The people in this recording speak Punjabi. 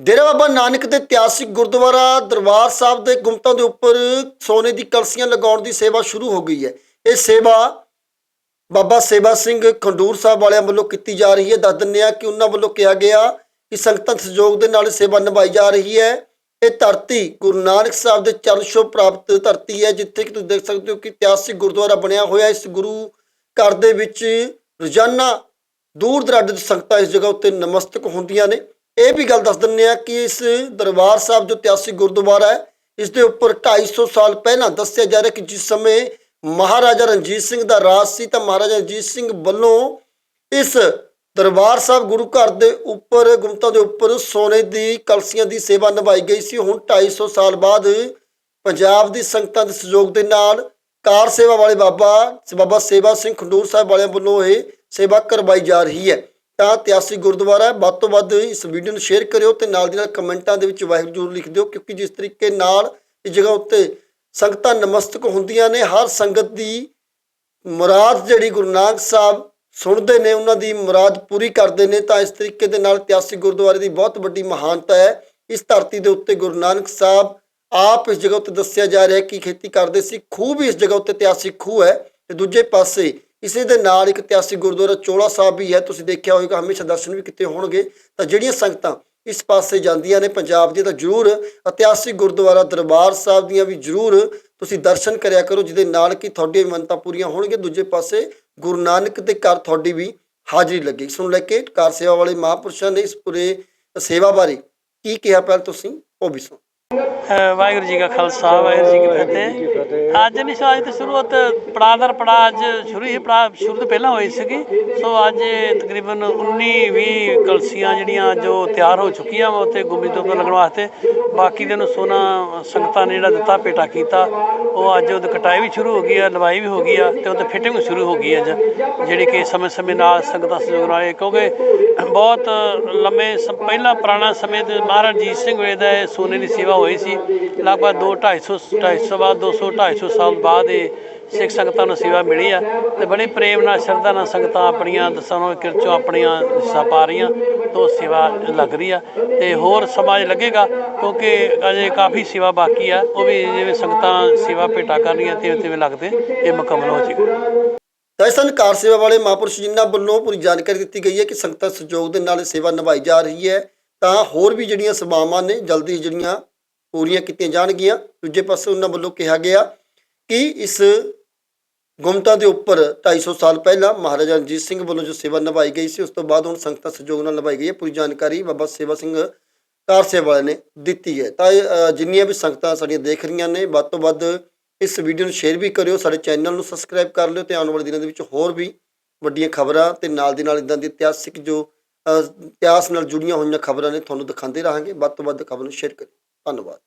ਡੇਰਾ ਬਾਬਾ ਨਾਨਕ ਦੇ ਇਤਿਹਾਸਿਕ ਗੁਰਦੁਆਰਾ ਦਰਬਾਰ ਸਾਹਿਬ ਦੇ ਗੁੰਮਟਾਂ ਦੇ ਉੱਪਰ ਸੋਨੇ ਦੀ ਕਲਸੀਆਂ ਲਗਾਉਣ ਦੀ ਸੇਵਾ ਸ਼ੁਰੂ ਹੋ ਗਈ ਹੈ। ਇਹ ਸੇਵਾ ਬਾਬਾ ਸੇਵਾ ਸਿੰਘ ਖੰਡੂਰ ਸਾਹਿਬ ਵਾਲਿਆਂ ਵੱਲੋਂ ਕੀਤੀ ਜਾ ਰਹੀ ਹੈ। ਦੱਸ ਦਿੰਦੇ ਆ ਕਿ ਉਹਨਾਂ ਵੱਲੋਂ ਕਿਹਾ ਗਿਆ ਕਿ ਸੰਗਤਾਂ ਸਹਿਯੋਗ ਦੇ ਨਾਲ ਸੇਵਾ ਨਿਭਾਈ ਜਾ ਰਹੀ ਹੈ। ਇਹ ਧਰਤੀ ਗੁਰੂ ਨਾਨਕ ਸਾਹਿਬ ਦੇ ਚਰਨ ਛੋਹ ਪ੍ਰਾਪਤ ਧਰਤੀ ਹੈ, ਜਿੱਥੇ ਕਿ ਤੁਸੀਂ ਦੇਖ ਸਕਦੇ ਹੋ ਕਿ ਇਤਿਹਾਸਿਕ ਗੁਰਦੁਆਰਾ ਬਣਿਆ ਹੋਇਆ ਇਸ ਗੁਰੂ ਘਰ ਦੇ ਵਿੱਚ ਰੋਜ਼ਾਨਾ ਦੂਰ ਦਰਾਡੇ ਤੋਂ ਸੰਗਤਾਂ ਇਸ ਜਗ੍ਹਾ ਉੱਤੇ ਨਮਸਤਕ ਹੁੰਦੀਆਂ ਨੇ। ਇਹ ਵੀ ਗੱਲ ਦੱਸ ਦਿੰਦੇ ਆ ਕਿ ਇਸ ਦਰਬਾਰ ਸਾਹਿਬ ਜੋ ਇਤਿਹਾਸਿਕ ਗੁਰਦੁਆਰਾ ਹੈ, ਇਸ ਦੇ ਉੱਪਰ 250 ਸਾਲ ਪਹਿਲਾਂ ਦੱਸਿਆ ਜਾ ਰਿਹਾ ਕਿ ਜਿਸ ਸਮੇਂ ਮਹਾਰਾਜਾ ਰਣਜੀਤ ਸਿੰਘ ਦਾ ਰਾਜ ਸੀ ਤਾਂ ਮਹਾਰਾਜਾ ਰਣਜੀਤ ਸਿੰਘ ਵੱਲੋਂ ਇਸ ਦਰਬਾਰ ਸਾਹਿਬ ਗੁਰੂ ਘਰ ਦੇ ਉੱਪਰ ਗੁੰਮਟਾਂ ਦੇ ਉੱਪਰ ਸੋਨੇ ਦੀ, ਕਲਸੀਆਂ ਦੀ ਸੇਵਾ ਨਿਭਾਈ ਗਈ ਸੀ। ਹੁਣ 250 ਸਾਲ ਬਾਅਦ ਪੰਜਾਬ ਦੀ ਸੰਗਤਾਂ ਦੇ ਸਹਿਯੋਗ ਦੇ ਨਾਲ ਕਾਰ ਸੇਵਾ ਵਾਲੇ ਬਾਬਾ ਬਾਬਾ ਸੇਵਾ ਸਿੰਘ ਖੰਡੂਰ ਸਾਹਿਬ ਵਾਲਿਆਂ ਵੱਲੋਂ ਇਹ ਸੇਵਾ ਕਰਵਾਈ ਜਾ ਰਹੀ ਹੈ। ਤਾਂ ਇਤਿਹਾਸਿਕ ਗੁਰਦੁਆਰਾ ਹੈ। ਵੱਧ ਤੋਂ ਵੱਧ ਇਸ ਵੀਡੀਓ ਨੂੰ ਸ਼ੇਅਰ ਕਰਿਓ ਤੇ ਨਾਲ ਦੀ ਨਾਲ ਕਮੈਂਟਾਂ ਦੇ ਵਿੱਚ ਵਾਹਿਗੁਰੂ ਜ਼ਰੂਰ ਲਿਖ ਦਿਓ ਕਿਉਂਕਿ ਜਿਸ ਤਰੀਕੇ ਨਾਲ ਇਸ ਜਗ੍ਹਾ ਉੱਤੇ ਸੰਗਤਾਂ ਨਮਸਤਕ ਹੁੰਦੀਆਂ ਨੇ, ਹਰ ਸੰਗਤ ਦੀ ਮੁਰਾਦ ਜਿਹੜੀ ਗੁਰੂ ਨਾਨਕ ਸਾਹਿਬ ਸੁਣਦੇ ਨੇ, ਉਹਨਾਂ ਦੀ ਮੁਰਾਦ ਪੂਰੀ ਕਰਦੇ ਨੇ, ਤਾਂ ਇਸ ਤਰੀਕੇ ਦੇ ਨਾਲ ਇਤਿਹਾਸਿਕ ਗੁਰਦੁਆਰੇ ਦੀ ਬਹੁਤ ਵੱਡੀ ਮਹਾਨਤਾ ਹੈ। ਇਸ ਧਰਤੀ ਦੇ ਉੱਤੇ ਗੁਰੂ ਨਾਨਕ ਸਾਹਿਬ ਆਪ ਇਸ ਜਗ੍ਹਾ ਉੱਤੇ ਦੱਸਿਆ ਜਾ ਰਿਹਾ ਕਿ ਖੇਤੀ ਕਰਦੇ ਸੀ। ਖੂਹ ਵੀ ਇਸ ਜਗ੍ਹਾ ਉੱਤੇ ਇਤਿਹਾਸਿਕ ਖੂਹ ਹੈ। ਤੇ ਦੂਜੇ ਪਾਸੇ ਇਸੇ ਦੇ ਨਾਲ ਇੱਕ ਇਤਿਹਾਸਿਕ ਗੁਰਦੁਆਰਾ ਚੋਲਾ ਸਾਹਿਬ ਵੀ ਹੈ, ਤੁਸੀਂ ਦੇਖਿਆ ਹੋਵੇਗਾ, ਹਮੇਸ਼ਾ ਦਰਸ਼ਨ ਵੀ ਕੀਤੇ ਹੋਣਗੇ। ਤਾਂ ਜਿਹੜੀਆਂ ਸੰਗਤਾਂ ਇਸ ਪਾਸੇ ਜਾਂਦੀਆਂ ਨੇ ਪੰਜਾਬ ਦੀਆਂ ਤਾਂ ਜ਼ਰੂਰ ਇਤਿਹਾਸਿਕ ਗੁਰਦੁਆਰਾ ਦਰਬਾਰ ਸਾਹਿਬ ਦੀਆਂ ਵੀ ਜ਼ਰੂਰ ਤੁਸੀਂ ਦਰਸ਼ਨ ਕਰਿਆ ਕਰੋ, ਜਿਹਦੇ ਨਾਲ ਕਿ ਤੁਹਾਡੀਆਂ ਮੰਨਤਾਂ ਪੂਰੀਆਂ ਹੋਣਗੀਆਂ। ਦੂਜੇ ਪਾਸੇ ਗੁਰੂ ਨਾਨਕ ਦੇ ਘਰ ਤੁਹਾਡੀ ਵੀ ਹਾਜ਼ਰੀ ਲੱਗੀ ਇਸ ਨੂੰ ਲੈ ਕੇ ਕਾਰ ਸੇਵਾ ਵਾਲੇ ਮਹਾਂਪੁਰਸ਼ਾਂ ਨੇ ਇਸ ਪੂਰੇ ਸੇਵਾ ਬਾਰੇ ਕੀ ਕਿਹਾ ਪਹਿਲ ਤੁਸੀਂ, ਉਹ ਵੀ ਸੁਣੋ। ਵਾਹਿਗੁਰੂ ਜੀ ਕਾ ਖਾਲਸਾ, ਵਾਹਿਗੁਰੂ ਜੀ ਕੀ ਫਤਿਹ। ਅੱਜ ਨਹੀਂ, ਸੋ ਅੱਜ ਤੇ ਸ਼ੁਰੂਆਤ ਪੜਾਦਰ ਪੜਾਅ, ਅੱਜ ਸ਼ੁਰੂ ਹੀ ਪੜਾਅ, ਸ਼ੁਰੂ ਤੋਂ ਪਹਿਲਾਂ ਹੋਈ ਸੀਗੀ। ਸੋ ਅੱਜ ਤਕਰੀਬਨ 19 20 ਕਲਸੀਆਂ ਜਿਹੜੀਆਂ ਜੋ ਤਿਆਰ ਹੋ ਚੁੱਕੀਆਂ ਵਾ ਉੱਥੇ ਗੁੰਮੀ ਤੋਂ ਲੱਗਣ ਵਾਸਤੇ। ਬਾਕੀ ਦੇ ਨੂੰ ਸੋਨਾ ਸੰਗਤਾਂ ਨੇ ਜਿਹੜਾ ਦਿੱਤਾ, ਪੇਟਾ ਕੀਤਾ, ਉਹ ਅੱਜ ਉਹਦੀ ਕਟਾਈ ਵੀ ਸ਼ੁਰੂ ਹੋ ਗਈ ਆ, ਲਵਾਈ ਵੀ ਹੋ ਗਈ ਆ ਤੇ ਉਹਤੇ ਫਿਟਿੰਗ ਸ਼ੁਰੂ ਹੋ ਗਈ ਅੱਜ, ਜਿਹੜੀ ਕਿ ਸਮੇਂ ਸਮੇਂ ਨਾਲ ਸੰਗਤਾਂ ਸਹਿਯੋਗ ਨਾਲ ਕਿਉਂਕਿ ਬਹੁਤ ਲੰਮੇ ਪਹਿਲਾਂ ਪੁਰਾਣਾ ਸਮੇਂ 'ਤੇ ਮਹਾਰਾਜ ਰਣਜੀਤ ਸਿੰਘ ਵੇਲੇ ਦਾ ਇਹ ਸੋਨੇ ਦੀ ਸੇਵਾ ਹੋਈ ਸੀ। ਲਗਭਗ 2 250 250 ਬਾਅਦ 200 250 ਸਾਲ ਬਾਅਦ ਇਹ ਸਿੱਖ ਸੰਗਤਾਂ ਨੂੰ ਸੇਵਾ ਮਿਲੀ ਆ ਤੇ ਬੜੇ ਪ੍ਰੇਮ ਨਾਲ, ਸ਼ਰਧਾ ਨਾਲ ਸੰਗਤਾਂ ਆਪਣੀਆਂ ਦਸਾਂ ਕਿਰਚੋਂ ਆਪਣੀਆਂ ਹਿੱਸਾ ਪਾ ਰਹੀਆਂ ਤੋਂ ਸੇਵਾ ਲੱਗ ਰਹੀ ਆ ਤੇ ਹੋਰ ਸਮਾਜ ਲੱਗੇਗਾ ਕਿਉਂਕਿ ਅਜੇ ਕਾਫੀ ਸੇਵਾ ਬਾਕੀ ਆ, ਉਹ ਵੀ ਜਿਵੇਂ ਸੰਗਤਾਂ ਸੇਵਾ ਭੇਟਾ ਕਰਨੀਆਂ ਤੇ ਤਿਵੇਂ ਲੱਗਦੇ ਇਹ ਮੁਕੰਮਲ ਹੋ ਜਾਏਗਾ। ਤਾਂ ਕਾਰ ਸੇਵਾ ਵਾਲੇ ਮਹਾਂਪੁਰਸ਼ ਜਿਨ੍ਹਾਂ ਵੱਲੋਂ ਪੂਰੀ ਜਾਣਕਾਰੀ ਦਿੱਤੀ ਗਈ ਹੈ ਕਿ ਸੰਗਤਾਂ ਸਹਿਯੋਗ ਦੇ ਨਾਲ ਸੇਵਾ ਨਿਭਾਈ ਜਾ ਰਹੀ ਹੈ। ਤਾਂ ਹੋਰ ਵੀ ਜਿਹੜੀਆਂ ਸੇਵਾਵਾਂ ਨੇ, ਜਲਦੀ ਜਿਹੜੀਆਂ ਪੂਰੀਆਂ ਕੀਤੀਆਂ ਜਾਣਗੀਆਂ। ਦੂਜੇ ਪਾਸੇ ਉਹਨਾਂ ਵੱਲੋਂ ਕਿਹਾ ਗਿਆ ਕਿ ਇਸ ਗੁੰਮਟਾਂ ਦੇ ਉੱਪਰ 250 ਸਾਲ ਪਹਿਲਾਂ ਮਹਾਰਾਜਾ ਰਣਜੀਤ ਸਿੰਘ ਵੱਲੋਂ ਜੋ ਸੇਵਾ ਨਿਭਾਈ ਗਈ ਸੀ ਉਸ ਤੋਂ ਬਾਅਦ ਹੁਣ ਸੰਗਤਾਂ ਸਹਿਯੋਗ ਨਾਲ ਨਿਭਾਈ ਗਈ ਹੈ। ਪੂਰੀ ਜਾਣਕਾਰੀ ਬਾਬਾ ਸੇਵਾ ਸਿੰਘ ਕਾਰ ਸੇਵਾ ਨੇ ਦਿੱਤੀ ਹੈ। ਤਾਂ ਇਹ, ਜਿੰਨੀਆਂ ਵੀ ਸੰਗਤਾਂ ਸਾਡੀਆਂ ਦੇਖ ਰਹੀਆਂ ਨੇ ਵੱਧ ਤੋਂ ਵੱਧ ਇਸ ਵੀਡੀਓ ਨੂੰ ਸ਼ੇਅਰ ਵੀ ਕਰਿਓ ਸਾਡੇ ਚੈਨਲ ਨੂੰ ਸਬਸਕ੍ਰਾਈਬ ਕਰ ਲਿਓ ਤੇ ਆਉਣ ਵਾਲੇ ਦਿਨਾਂ ਦੇ ਵਿੱਚ ਹੋਰ ਵੀ ਵੱਡੀਆਂ ਖਬਰਾਂ ਤੇ ਨਾਲ ਦੀ ਨਾਲ ਇਦਾਂ ਦੀ ਇਤਿਹਾਸਿਕ ਜੋ ਇਤਿਹਾਸ ਨਾਲ ਜੁੜੀਆਂ ਹੋਈਆਂ ਖਬਰਾਂ ਨੇ ਤੁਹਾਨੂੰ ਦਿਖਾਉਂਦੇ ਰਹਾਂਗੇ। ਵੱਧ ਤੋਂ ਵੱਧ ਖਬਰ ਨੂੰ ਸ਼ੇਅਰ ਕਰਿਓ। ਧੰਨਵਾਦ।